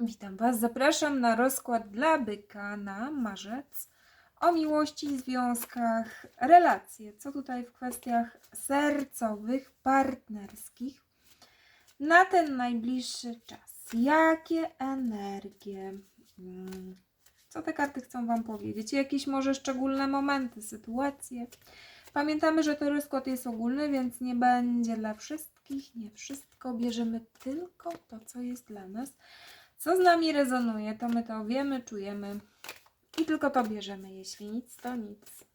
Witam Was, zapraszam na rozkład dla byka na marzec o miłości, związkach, relacje. Co tutaj w kwestiach sercowych, partnerskich na ten najbliższy czas? Jakie energie? Mm, Co te karty chcą Wam powiedzieć? Jakieś może szczególne momenty, sytuacje? Pamiętamy, że to rozkład jest ogólny, więc nie będzie dla wszystkich, nie wszystko. Bierzemy tylko to, co jest dla nas. Co z nami rezonuje, to my to wiemy, czujemy i tylko to bierzemy. Jeśli nic, to nic.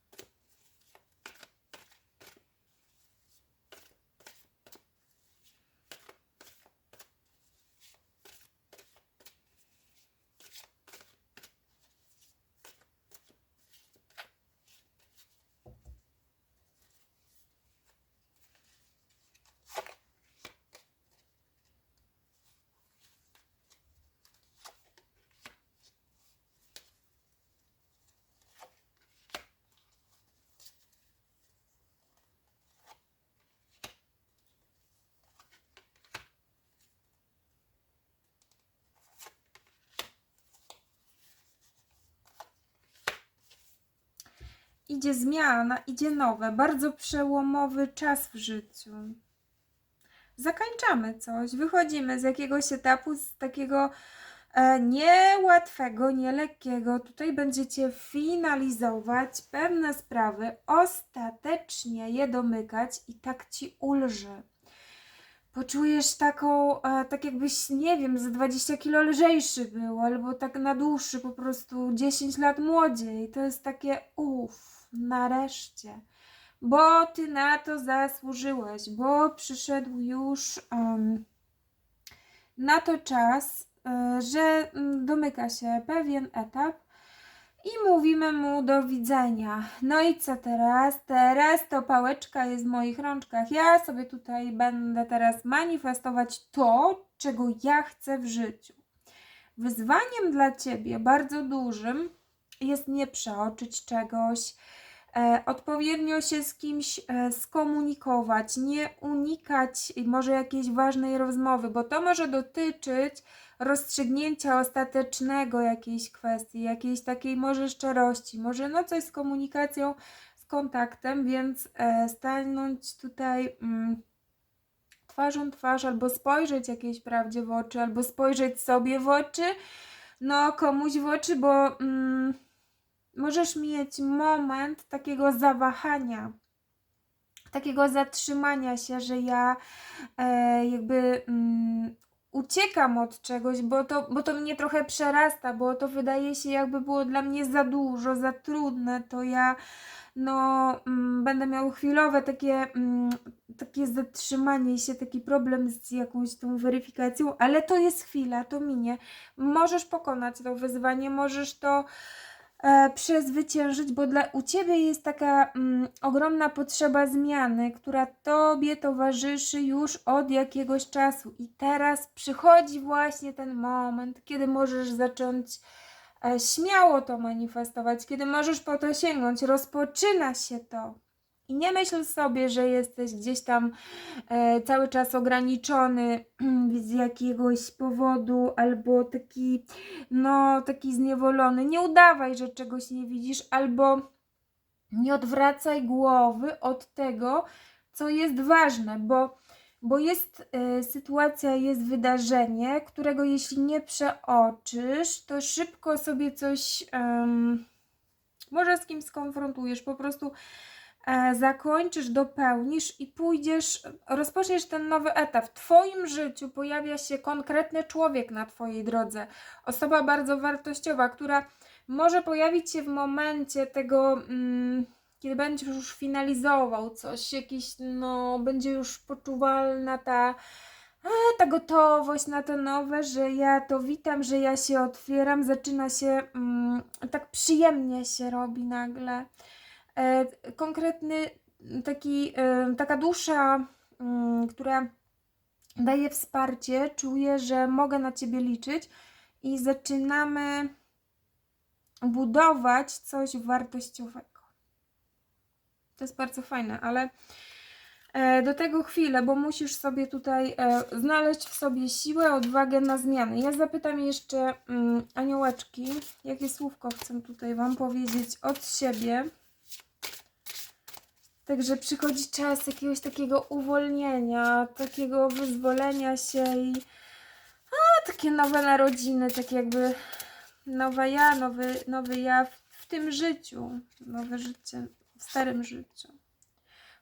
Idzie zmiana, idzie nowe, bardzo przełomowy czas w życiu. Zakończamy coś, wychodzimy z jakiegoś etapu, z takiego e, niełatwego, nielekkiego. Tutaj będziecie finalizować pewne sprawy, ostatecznie je domykać i tak ci ulży. Poczujesz taką, e, tak jakbyś, nie wiem, za 20 kilo lżejszy był, albo tak na dłuższy, po prostu 10 lat młodziej. To jest takie uff, nareszcie. Bo ty na to zasłużyłeś, bo przyszedł już em, na to czas, e, że mm, domyka się pewien etap i mówimy mu do widzenia. No i co teraz? Teraz to pałeczka jest w moich rączkach. Ja sobie tutaj będę teraz manifestować to, czego ja chcę w życiu. Wyzwaniem dla ciebie bardzo dużym jest nie przeoczyć czegoś, odpowiednio się z kimś e, skomunikować, nie unikać może jakiejś ważnej rozmowy, bo to może dotyczyć rozstrzygnięcia ostatecznego jakiejś kwestii, jakiejś takiej może szczerości, może no coś z komunikacją, z kontaktem, więc e, stanąć tutaj mm, twarzą twarz, albo spojrzeć jakiejś prawdzie w oczy, albo spojrzeć sobie w oczy, no komuś w oczy, bo mm, możesz mieć moment takiego zawahania, takiego zatrzymania się, że ja e, jakby mm, uciekam od czegoś, bo to, bo to mnie trochę przerasta, bo to wydaje się jakby było dla mnie za dużo, za trudne, to ja no mm, będę miał chwilowe takie, mm, takie zatrzymanie się, taki problem z jakąś tą weryfikacją, ale to jest chwila, to minie. Możesz pokonać to wyzwanie, możesz to przezwyciężyć, bo dla, u Ciebie jest taka mm, ogromna potrzeba zmiany, która Tobie towarzyszy już od jakiegoś czasu. I teraz przychodzi właśnie ten moment, kiedy możesz zacząć e, śmiało to manifestować, kiedy możesz po to sięgnąć. Rozpoczyna się to. I nie myśl sobie, że jesteś gdzieś tam e, cały czas ograniczony z jakiegoś powodu, albo taki, no, taki zniewolony. Nie udawaj, że czegoś nie widzisz, albo nie odwracaj głowy od tego, co jest ważne, bo, bo jest e, sytuacja, jest wydarzenie, którego jeśli nie przeoczysz, to szybko sobie coś może z kimś skonfrontujesz, po prostu zakończysz, dopełnisz i pójdziesz, rozpoczniesz ten nowy etap. W Twoim życiu pojawia się konkretny człowiek na Twojej drodze, osoba bardzo wartościowa, która może pojawić się w momencie tego, mm, kiedy będziesz już finalizował coś, jakiś, no, będzie już poczuwalna ta, e, ta gotowość na to nowe, że ja to witam, że ja się otwieram, zaczyna się, mm, tak przyjemnie się robi nagle. E, konkretny taki, e, taka dusza, mm, która daje wsparcie, czuję, że mogę na Ciebie liczyć i zaczynamy budować coś wartościowego. To jest bardzo fajne, ale E, Do tego chwilę, bo musisz sobie tutaj znaleźć w sobie siłę, odwagę na zmiany. Ja zapytam jeszcze mm, aniołeczki, jakie słówko chcę tutaj Wam powiedzieć od siebie. Także przychodzi czas jakiegoś takiego uwolnienia, takiego wyzwolenia się i a, takie nowe narodziny, tak jakby nowe ja, nowy, nowy ja w, w tym życiu, nowe życie w starym życiu.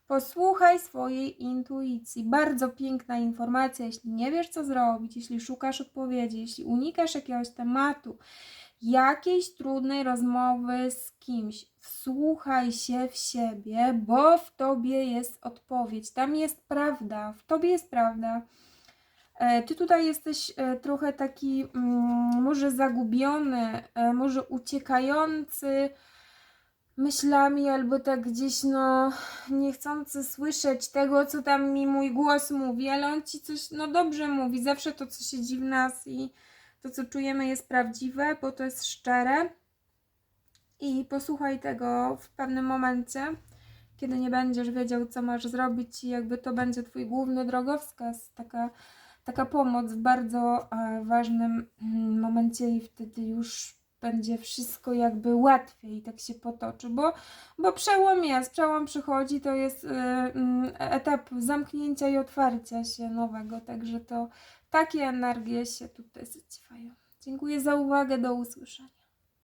Posłuchaj swojej intuicji. Bardzo piękna informacja, jeśli nie wiesz, co zrobić, jeśli szukasz odpowiedzi, jeśli unikasz jakiegoś tematu, jakiejś trudnej rozmowy z kimś. Wsłuchaj się w siebie, bo w tobie jest odpowiedź. Tam jest prawda, w tobie jest prawda. E, Ty tutaj jesteś e, trochę taki, mm, może zagubiony, e, może uciekający myślami, albo tak gdzieś, no, niechcący słyszeć tego, co tam mi mój głos mówi, ale on ci coś, no dobrze mówi. Zawsze to, co siedzi w nas i to, co czujemy, jest prawdziwe, bo to jest szczere. I posłuchaj tego w pewnym momencie, kiedy nie będziesz wiedział, co masz zrobić, i jakby to będzie Twój główny drogowskaz, taka, taka pomoc w bardzo e, ważnym mm, momencie, i wtedy już będzie wszystko jakby łatwiej, tak się potoczy, bo, bo przełom jest, przełom przychodzi, to jest y, mm, etap zamknięcia i otwarcia się nowego, także to takie energie się tutaj zadziwają. Dziękuję za uwagę, do usłyszenia.